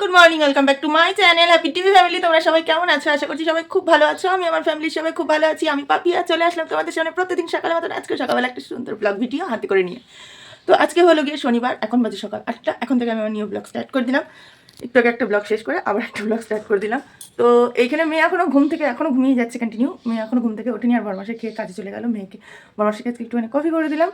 Good morning welcome back to my channel happy TV family তোমরা সবাই কেমন আছো? আশা করছি সবাই খুব ভালো আছো। আমি আমার ফ্যামিলির সবাই খুব ভালো আছি। আমি পাপিয়া চলে আসলাম তোমাদের সামনে প্রতিদিন সকালে মতন। আজকে সকালবেলা একটা সুন্দর ব্লগ ভিডিও হাতে করে নিয়ে। তো আজকে হলো গিয়ে শনিবার, এখন বাজে সকাল আটটা। এখন থেকে আমি আমার নিউ ব্লগ স্টার্ট করে দিলাম। একটু আগে একটা ব্লগ শেষ করে আবার একটা ব্লগ স্টার্ট করে দিলাম। তো এইখানে মেয়ে এখনও ঘুম থেকে এখনও ঘুমিয়ে যাচ্ছে কন্টিনিউ মেয়ে এখনও ঘুম থেকে ওঠেনি আর বরমাসে খেয়ে কাজে চলে গেল। মেয়েকে বরমাসের কাছে একটুখানি কফি করে দিলাম।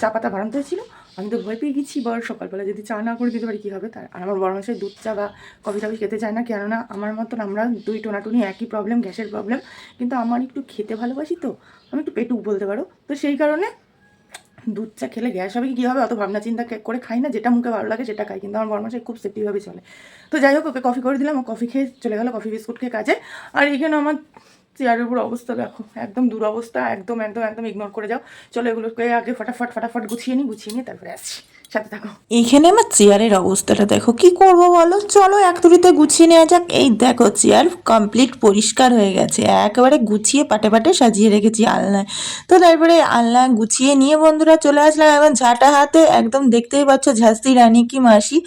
চা পাতা বাড়াতে হয়েছিল। আমি তো ভয় পেয়ে গেছি, বর সকালবেলা যদি চা না করে দিতে পারি কী হবে? তার, আর আমার বড় মাসের দুধ, চা বা কফি টফি খেতে চায় না, কেননা আমার মতন আমরা দুই টোনাটুনি একই প্রবলেম গ্যাসের প্রবলেম কিন্তু আমার একটু খেতে ভালোবাসি তো, আমি একটু পেটুক বলতে পারো। তো সেই কারণে দুধ, চা খেলে গ্যাস হবে কি হবে? অত ভাবনা চিন্তা করে খাই না, যেটা মুখে ভালো লাগে সেটা খাই। কিন্তু আমার বরমাসে খুব সেফটিভাবে চলে। তো যাই হোক, ওকে কফি করে দিলাম, ও কফি খেয়ে চলে গেলো, কফি বিস্কুট খেয়ে কাজে। আর এখানে আমার চেয়ারের উপর অবস্থা দেখো, একদম দুরবস্থা, একদম একদম একদম ইগনোর করে যাও। চলো এগুলোকে আগে ফটাফট ফটাফট গুছিয়ে নিই গুছিয়ে নিয়ে তারপরে আসছি। সাথে থাকো। এখানে আমার চেয়ারের অবস্থাটা দেখো। কি করব বলো? চলো, এক তুড়িতে গুছিয়ে নেওয়া যাক। এই দেখো, চেয়ার কমপ্লিট পরিষ্কার হয়ে গেছে। একেবারে গুছিয়ে পাটে পাটে সাজিয়ে রেখেছি আলনায়। তো তারপরে আলনা গুছিয়ে নিয়ে বন্ধুরা চলে আসলাম। এখন ঝাঁটা হাতে একদম দেখতেই পাচ্ছ ঝাঁসি রানী কি মাসি।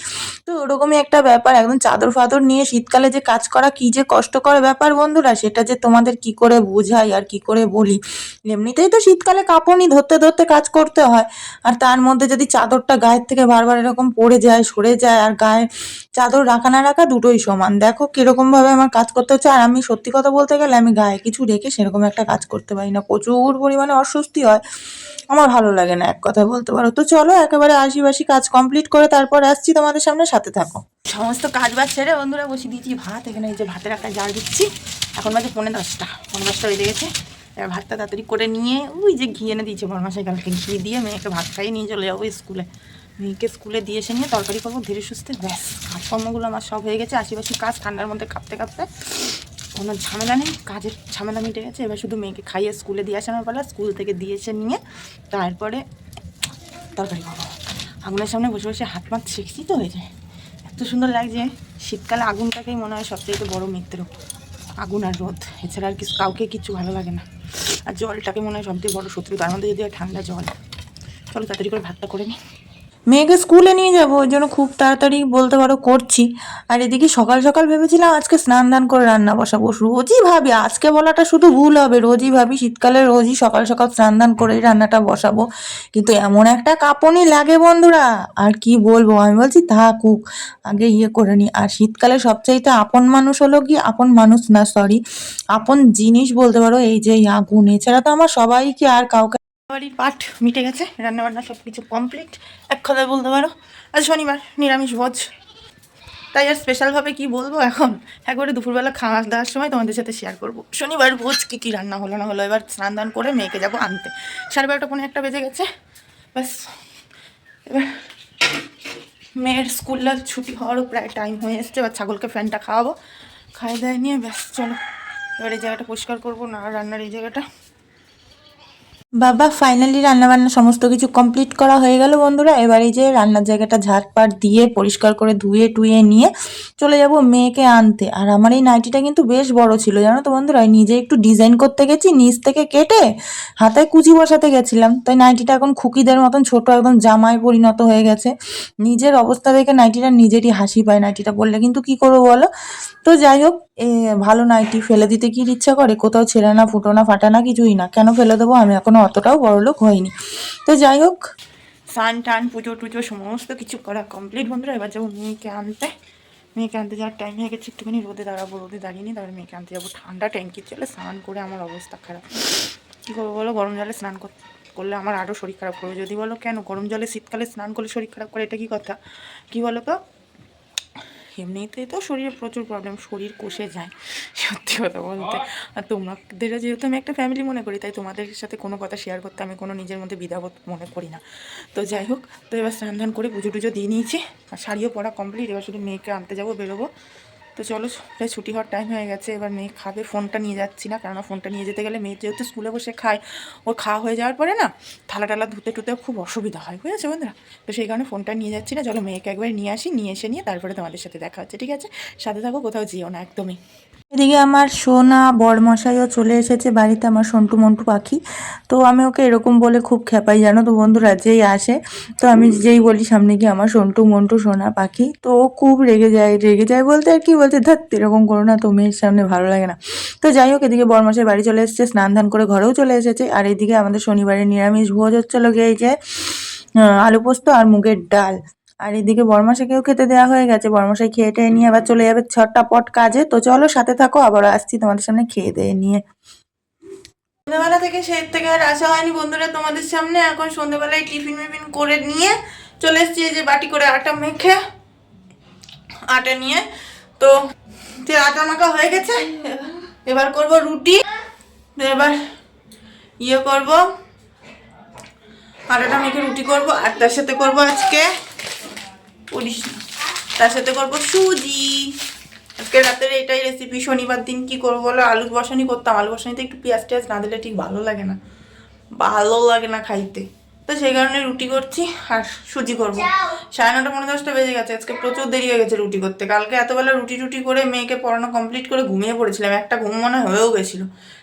তো ওরকমই একটা ব্যাপার, একদম চাদর ফাদর নিয়ে শীতকালে যে কাজ করা কি যে কষ্টকর ব্যাপার বন্ধুরা, সেটা যে তোমাদের কি করে বোঝাই আর কি করে বলি। এমনিতেই তো শীতকালে কাপড়ই ধরতে ধরতে কাজ করতে হয়। আর তার মধ্যে যদি চাদরটা গায়ের থেকে বারবার এরকম পড়ে যায়, সরে যায় আর গায়ে চাদর রাখা না রাখা দুটোই সমান। দেখো কীরকম ভাবে আমার কাজ করতে হচ্ছে। আর আমি সত্যি কথা বলতে গেলে আমি গায়ে কিছু রেখে সেরকম একটা কাজ করতে পারি না। প্রচুর পরিমাণে অস্বস্তি হয়। আমার ভালো লাগে না, এক কথায় বলতে পারো। তো চলো একেবারে আশিবাসি কাজ কমপ্লিট করে তারপর আসছি তোমাদের সামনে, সাথে থাকো। সমস্ত কাজ বাজ ছেড়ে বন্ধুরা বসিয়ে দিয়েছি ভাত। এখানে এই যে ভাতের একটা জাল দিচ্ছি। এখন বাজে পনেরো দশটা। পনেরো দশটা বেজে গেছে। এবার ভাতটা তাড়াতাড়ি করে নিয়ে, ওই যে ঘি এনে দিয়েছে বরমাসাই কালকে ঘি দিয়ে মেয়েকে ভাত খাইয়ে নিয়ে চলে যাব স্কুলে। মেয়েকে স্কুলে দিয়ে এসে নিয়ে তরকারি করব, ধীরে সুস্থে, ব্যাস। কাজকর্মগুলো আমার সব হয়ে গেছে আশিপাশি কাজ, ঠান্ডার মধ্যে কাঁপতে কাঁপতে কোনো ঝামেলা নেই, কাজের ঝামেলা মিটে গেছে। এবার শুধু মেয়েকে খাইয়ে স্কুলে দিয়ে আসানোর পালা স্কুল থেকে দিয়ে এসে নিয়ে তারপরে তরকারি করব। আগুনের সামনে বসে বসে হাত মাত শিখছি তো হয়ে যায় এত সুন্দর লাগছে, শীতকালে আগুনটাকেই মনে হয় সবচেয়ে বড় মিত্র। আগুন আর রোদ, এছাড়া আর কিছু, কাউকে কিছু ভালো লাগে না। আর জলটাকে মনে হয় সবচেয়ে বড় শত্রু, তার মধ্যে যদি ঠান্ডা জল। চলো তাড়াতাড়ি করে ভাতটা করে নিই মেয়েকে স্কুলে নিয়ে যাব ওই জন্য খুব তাড়াতাড়ি বলতে পারো করছি। আর এদিকে সকাল সকাল ভেবেছিলাম আজকে স্নান দান করে রান্না বসাবো। রোজই ভাবি, আজকে বলাটা শুধু ভুল হবে, রোজই ভাবি শীতকালে রোজই সকাল সকাল স্নান দান করেই রান্নাটা বসাবো। কিন্তু এমন একটা কাঁপনি লাগে বন্ধুরা, আর কি বলব? আমি বলছি থাকুক, আগে ইয়ে করে নি। আর শীতকালে সবচাইতে আপন মানুষ হলো কি? আপন মানুষ না সরি আপন জিনিস বলতে পারো, এই যে আগুন, এছাড়া তো আমার সবাইকে আর কাউকে বাড়ির পাঠ মিটে গেছে, রান্নাবান্না সব কিছু কমপ্লিট এক কথায় বলতে পারো, আজ শনিবার, নিরামিষ ভোজ। তাই আর স্পেশালভাবে কি বলব এখন? একবারে দুপুরবেলা খাওয়া দাওয়ার সময় তোমাদের সাথে শেয়ার করব। শনিবার ভোজ কী কী রান্না হলো না হলো, এবার স্নান দান করে মেয়েকে যাব আনতে। সাড়ে বারোটা পনেরো একটা বেজে গেছে, ব্যাস। এবার মেয়ের স্কুলটা ছুটি হওয়ারও প্রায় টাইম হয়ে এসছে, এবার ছাগলকে ফ্যানটা খাওয়াবো। খাই দায় নিয়ে ব্যাস, চলো। এবার এই জায়গাটা পরিষ্কার করব, না রান্নার এই জায়গাটা। বাবা ফাইনালি রান্নাবান্না সমস্ত কিছু কমপ্লিট করা হয়ে গেল বন্ধুরা। এবার যে রান্নার জায়গাটা ঝাড়পাট দিয়ে পরিষ্কার করে ধুয়ে টুয়ে নিয়ে চলে যাব মেয়েকে আনতে। আর আমার এই নাইটিটা কিন্তু বেশ বড় ছিল, জানো তো বন্ধুরা? নিজে একটু ডিজাইন করতে গেছি, নিচ থেকে কেটে হাতায় কুচি বসাতে গেছিলাম। তাই নাইটিটা এখন খুকিদের মতন ছোট, একদম জামায় পরিণত হয়ে গেছে। নিজের অবস্থা দেখে নাইটিটা নিজেরই হাসি পায়। নাইটিটা বললে কিন্তু কি করব বলো? তো যাই হোক, এ ভালো নাইটি ফেলে দিতে কি ইচ্ছা করে? কোথাও ছেঁড়ে না, ফুটো না, ফাটা না, কিছুই না। কেন ফেলে দেবো? আমি এখনও অতটাও বড় লোক হইনি তো যাই হোক, স্নান টান, পুজো টুজো সমস্ত কিছু করা কমপ্লিট বন্ধুরা। এবার যাব মেয়েকে আনতে। মেয়েকে আনতে যাওয়ার টাইম হয়ে গেছে, একটুখানি রোদে দাঁড়াবো, রোদে দাঁড়িয়ে নিই তারপরে মেয়েকে আনতে যাব। ঠান্ডা ট্যাঙ্কি চলে স্নান করে আমার অবস্থা খারাপ। কী করব বলো? গরম জলে স্নান কর- করলে আমার আরও শরীর খারাপ করবে। যদি বলো কেন গরম জলে শীতকালে স্নান করলে শরীর খারাপ করে, এটা কি কথা? কী বলো তো? এমনিতেই তো শরীরে প্রচুর প্রবলেম শরীর কষে যায়, সত্যি কথা বলতে। আর তোমাদের যেহেতু আমি একটা ফ্যামিলি মনে করি, তাই তোমাদের সাথে কোনো কথা শেয়ার করতে আমি কোনো নিজের মধ্যে বিধাবোধ মনে করি না। তো যাই হোক, তো এবার স্নান ধান করে পুজো টুজো দিয়ে নিয়েছি, আর শাড়িও পরা কমপ্লিট এবার শুধু মেয়েকে আনতে যাব, বেরোবো। তো চলো, প্রায় ছুটি হওয়ার টাইম হয়ে গেছে, এবার মেয়ে খাবে, ফোনটা নিয়ে যাচ্ছি না, কেননা ফোনটা নিয়ে যেতে গেলে মেয়ে যেহেতু স্কুলে বসে খায়, ওর খাওয়া হয়ে যাওয়ার পরে না, থালা টালা ধুতে টুতে খুব অসুবিধা হয়, বুঝেছে বন্ধুরা? তো সেই কারণে ফোনটা নিয়ে যাচ্ছি না, চলো মেয়েকে একবার নিয়ে আসি, নিয়ে এসে নিয়ে তারপরে তোমাদের সাথে দেখা হচ্ছে, ঠিক আছে? সাথে থাকো, কোথাও যেও না, একদমই। এদিকে আমার সোনা বরমশাইও চলে এসেছে বাড়িতে, আমার সন্টু মন্টু পাখি। তো আমি ওকে এরকম বলে খুব খেপাই জানো তো বন্ধুরা, যেই আসে, তো আমি যেই বলি সামনে গিয়ে আমার সন্টু মন্টু সোনা পাখি। তো ও খুব রেগে যায় রেগে যায় বলতে আর কি বলতে ধাত এরকম করো না তো মেয়ের সামনে ভালো লাগে না। তো যাই হোক, এদিকে বরমশাই বাড়ি চলে এসেছে, স্নান ধান করে ঘরেও চলে এসেছে। আর এদিকে আমাদের শনিবারের নিরামিষ ভোজ হচ্ছিল গিয়ে এই যে আলু পোস্ত আর মুগের ডাল। আর এদিকে বর্মাশাকেও খেতে দেওয়া হয়ে গেছে। বর্মাশাই খেয়ে টেয়ে নিয়ে আবার চলে যাবে ছটা ছট্টাপট কাজে। তো চলো, সাথে থাকো আবার আসছি তোমাদের সামনে খেয়ে দিয়ে নিয়ে। সন্ধ্যেবেলা থেকে সেই থেকে আর আসা হয়নি বন্ধুরা তোমাদের সামনে। এখন সন্ধ্যেবেলায় টিফিন মিফিন করে নিয়ে চলে এসেছি যে বাটি করে আটা মেখে, আটা নিয়ে। তো যে আটা মাখা হয়ে গেছে, এবার করব রুটি, এবার ইয়ে করব, আটাটা মেখে রুটি করব, আর তার সাথে করব আজকে পরিস না। তার সাথে করব সুজি। আজকে রাতের এটাই রেসিপি শনিবার দিন কি করব বলো? আলু বসানি করতাম। আলু বসানিতে একটু পেঁয়াজ টেয়াজ না দিলে ঠিক ভালো লাগে না। ভালো লাগে না খাইতে। তো সেই কারণে রুটি করছি আর সুজি করব। সাড়ে নটা পনেরো দশটা বেজে গেছে। আজকে প্রচুর দেরি হয়ে গেছে রুটি করতে। কালকে এতবেলা রুটি টুটি করে মেয়েকে পড়ানো কমপ্লিট করে ঘুমিয়ে পড়েছিলাম। একটা ঘুম মনে হয় হয়েও গেছিল।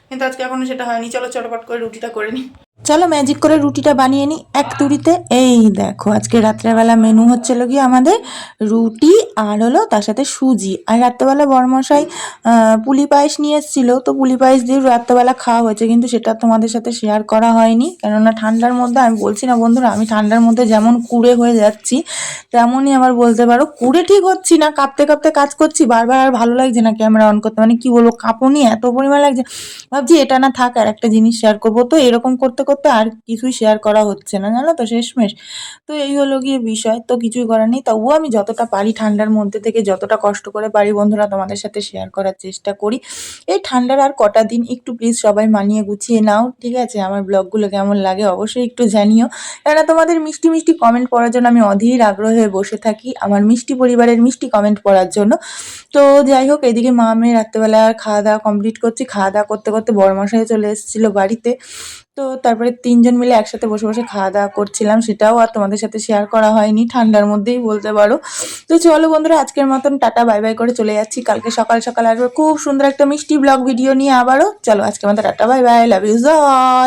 কিন্তু আজকে এখনও সেটা হয়নি। চলো চটপট করে রুটিটা করে নিই। চলো ম্যাজিক করে রুটিটা বানিয়ে নিই এক তুড়িতে। এই দেখো, আজকে রাত্রেবেলা মেনু হচ্ছিল কি আমাদের রুটি আর হলো তার সাথে সুজি। আর রাত্রেবেলা বরমশাই পুলি পায়েস নিয়ে এসেছিল। তো পুলি পায়েস দিয়ে রাত্রেবেলা খাওয়া হয়েছে, কিন্তু সেটা তোমাদের সাথে শেয়ার করা হয়নি। কেননা ঠান্ডার মধ্যে, আমি বলছি না বন্ধুরা, আমি ঠান্ডার মধ্যে যেমন কুড়ে হয়ে যাচ্ছি, তেমনই আবার বলতে পারো কুড়ে ঠিক হচ্ছি না, কাঁপতে কাঁপতে কাজ করছি, বারবার আর ভালো লাগছে না ক্যামেরা অন করতে। মানে কি বলব, কাঁপুনি এত পরিমাণ লাগছে। ভাবছি এটা না থাক, আর একটা জিনিস শেয়ার করব। তো এরকম করতে করতে আর কিছুই শেয়ার করা হচ্ছে না, জানো তো শেষমেশ। তো এই হলো গিয়ে বিষয়, তো কিছুই করার নেই। তবুও আমি যতটা পারি ঠান্ডার মধ্যে থেকে যতটা কষ্ট করে পারি বন্ধুরা তোমাদের সাথে শেয়ার করার চেষ্টা করি। এই ঠান্ডার আর কটা দিন একটু প্লিজ সবাই মানিয়ে গুছিয়ে নাও, ঠিক আছে? আমার ব্লগগুলো কেমন লাগে অবশ্যই একটু জানিও। কেননা তোমাদের মিষ্টি মিষ্টি কমেন্ট পড়ার জন্য আমি অধীর আগ্রহে বসে থাকি আমার মিষ্টি পরিবারের মিষ্টি কমেন্ট পড়ার জন্য। তো যাই হোক, এদিকে মা মেয়ে রাত্রেবেলা খাওয়া দাওয়া কমপ্লিট করছি। খাওয়া দাওয়া করতে করতে বড়মশাই চলে এসেছিল বাড়িতে। তো তারপরে তিনজন মিলে একসাথে বসে বসে খাওয়া দাওয়া করছিলাম, সেটাও আর তোমাদের সাথে শেয়ার করা হয়নি, ঠান্ডার মধ্যেই বলতে পারো। তো চলো বন্ধুরা, আজকের মতন টাটা বাই বাই করে চলে যাচ্ছি। কালকে সকাল সকাল আসবে খুব সুন্দর একটা মিষ্টি ব্লগ ভিডিও নিয়ে আবারও। চলো আজকের মতো tata bye bye love you all